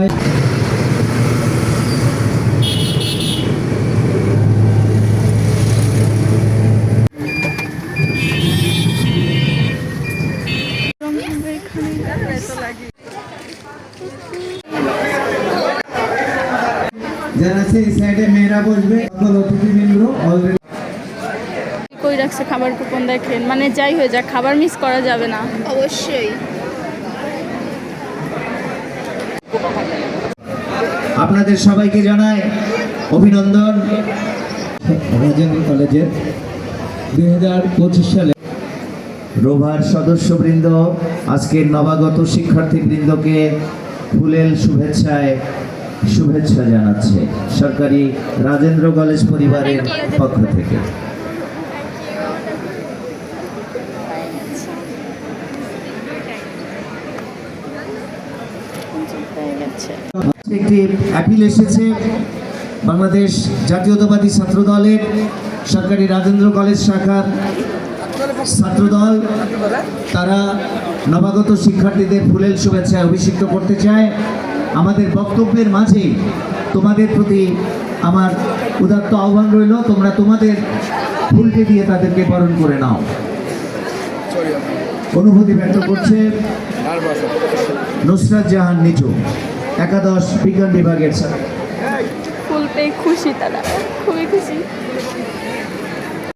যারা সেই সাইডে মেয়েরা বসবে সকল অতিথিবৃন্দ অলরেডি কই রাখছে খাবার কুপন দেখেন? মানে যাই হয়ে যাক খাবার মিস করা যাবে না। অবশ্যই। আপনাদের সবাইকে জানায় অভিনন্দন। রাজেন্দ্র কলেজের দুই হাজার পঁচিশ সালে রোভার সদস্যবৃন্দ আজকের নবাগত শিক্ষার্থীবৃন্দকে ফুলেল শুভেচ্ছায় শুভেচ্ছা জানাচ্ছে সরকারি রাজেন্দ্র কলেজ পরিবারের পক্ষ থেকে। একটি অ্যাপিল এসেছে বাংলাদেশ জাতীয়তাবাদী ছাত্র দলের সরকারি রাজেন্দ্র কলেজ শাখার ছাত্রদল। তারা নবাগত শিক্ষার্থীদের ফুলেল শুভেচ্ছায় অভিষিক্ত করতে চায়। আমাদের বক্তব্যের মাঝে তোমাদের প্রতি আমার উদাত্ত আহ্বান রইল। তোমরা তোমাদের ফুলটি দিয়ে তাদেরকে বরণ করে নাও। অনুভূতি ব্যক্ত করছে নুসরাত জাহান নিচু একাদশ বিজ্ঞান বিভাগের স্যার খুশি তারা খুবই খুশি।